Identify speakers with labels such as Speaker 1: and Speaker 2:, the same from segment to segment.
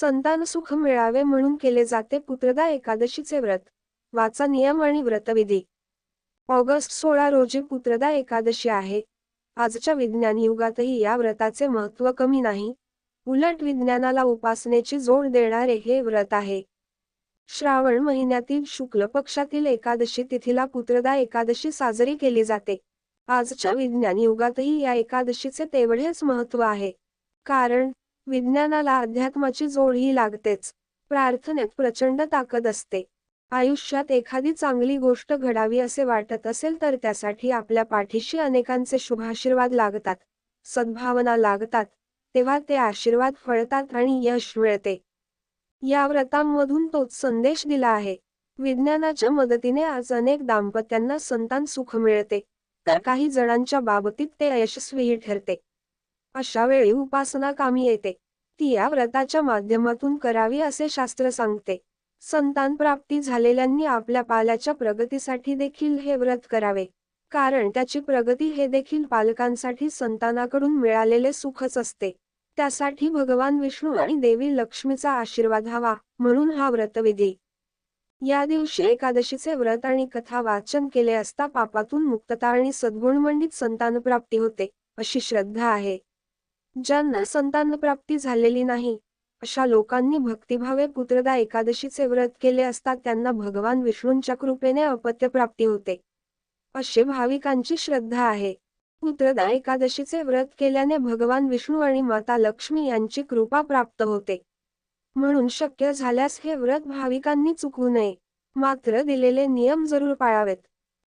Speaker 1: संतान सुख मिळावे म्हणून केले जाते पुत्रदा एकादशीचे व्रत वाचा नियम आणि व्रतविधी. ऑगस्ट सोळा रोजी पुत्रदा एकादशी आहे. आजच्या विज्ञान युगातही या व्रताचे महत्त्व कमी नाही. उलट विज्ञानाला उपासनेची जोड देणारे हे व्रत आहे. श्रावण महिन्यातील शुक्ल पक्षातील एकादशी तिथीला पुत्रदा एकादशी साजरी केली जाते. आजच्या विज्ञान युगातही या एकादशीचे तेवढेच महत्त्व आहे. कारण विज्ञानाला अध्यात्माची जोडही लागतेच. प्रार्थनेत प्रचंड ताकद असते. आयुष्यात एखादी चांगली गोष्ट घडावी असे वाटत असेल तर त्यासाठी आपल्या पाठीशी अनेकांचे शुभाशीर्वाद लागतात. सद्भावना लागतात. तेव्हा ते आशीर्वाद फळतात आणि यश मिळते. या व्रतांमधून तोच संदेश दिला आहे. विज्ञानाच्या मदतीने आज अनेक दाम्पत्यांना संतान सुख मिळते. तर काही जणांच्या बाबतीत ते यशस्वीही ठरते. अशा वेळी उपासना कामी येते. ती या व्रताच्या माध्यमातून करावी असे शास्त्र सांगते. संतान प्राप्ती झालेल्यांनी आपल्या पाल्याच्या प्रगतीसाठी देखील हे व्रत करावे. कारण त्याची प्रगती हे देखील पालकांसाठी संतानाकडून मिळालेले सुखच असते. त्यासाठी भगवान विष्णू आणि देवी लक्ष्मीचा आशीर्वाद हवा म्हणून हा व्रतविधी. या दिवशी एकादशीचे व्रत आणि कथा वाचन केले असता पापातून मुक्तता आणि सद्गुणमंडित संतानप्राप्ती होते अशी श्रद्धा आहे. ज्यांना संतानप्राप्ती झालेली नाही अशा लोकांनी भक्तिभावे पुत्रदा एकादशीचे व्रत केले असता त्यांना भगवान विष्णूंच्या कृपेने अपत्यप्राप्ती होते. असे भाविकांची श्रद्धा आहे. पुत्रदा एकादशीचे व्रत केल्याने भगवान विष्णू आणि माता लक्ष्मी यांची कृपा प्राप्त होते. म्हणून शक्य झाल्यास हे व्रत भाविकांनी चुकू नये. मात्र दिलेले नियम जरूर पाळावेत.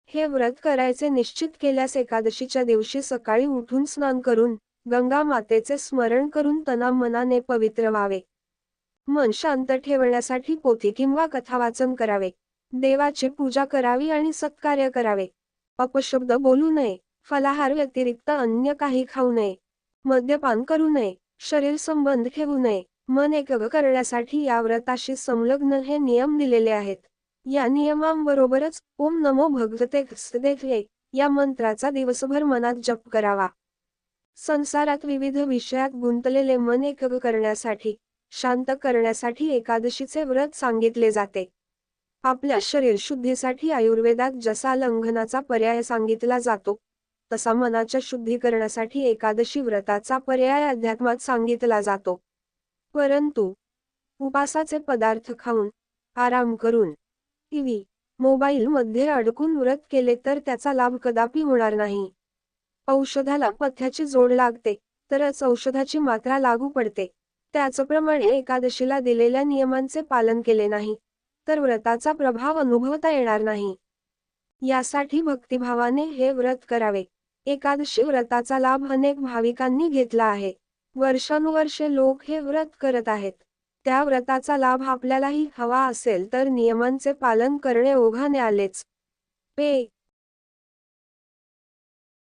Speaker 1: हे व्रत करायचे निश्चित केल्यास एकादशीच्या दिवशी सकाळी उठून स्नान करून गंगा मातेचे स्मरण करून तना मनाने पवित्र व्हावे. मन शांत ठेवण्यासाठी पोथी किंवा कथा वाचन करावे. देवाची पूजा करावी आणि सत्कार्य करावे. अपशब्द बोलू नये. फलाहार व्यतिरिक्त अन्य काही खाऊ नये. मद्यपान करू नये. शरीर संबंध ठेवू नये. मन एकग करण्यासाठी या व्रताशी संलग्न हे नियम दिलेले आहेत. या नियमांबरोबरच ओम नमो भगवते या मंत्राचा दिवसभर मनात जप करावा. संसारात विविध विषयात गुंतलेले मन एकग करण्यासाठी शांत करण्यासाठी एकादशीचे व्रत सांगितले जाते. आपल्या शरीर शुद्धीसाठी आयुर्वेदात जसा लंघनाचा पर्याय सांगितला जातो तसा मनाच्या शुद्धीकरणासाठी एकादशी व्रताचा पर्याय अध्यात्मात सांगितला जातो. परंतु उपासाचे पदार्थ खाऊन आराम करून टीव्ही मोबाईल मध्ये अडकून व्रत केले तर त्याचा लाभ कदापि होणार नाही. औषधाला पथ्याची जोड लागते तरच औषधाची मात्रा लागू पडते. त्याचप्रमाणे एकादशीला दिलेल्या नियमांचे पालन केले नाही तर व्रताचा प्रभाव अनुभवता येणार नाही. यासाठी भक्तिभावाने हे व्रत करावे. एकादशी व्रताचा लाभ अनेक भाविकांनी घेतला आहे. वर्षानुवर्षे लोक हे व्रत करत आहेत. त्या व्रताचा लाभ आपल्यालाही हवा असेल तर नियमांचे पालन करणे ओघाने आलेच. पे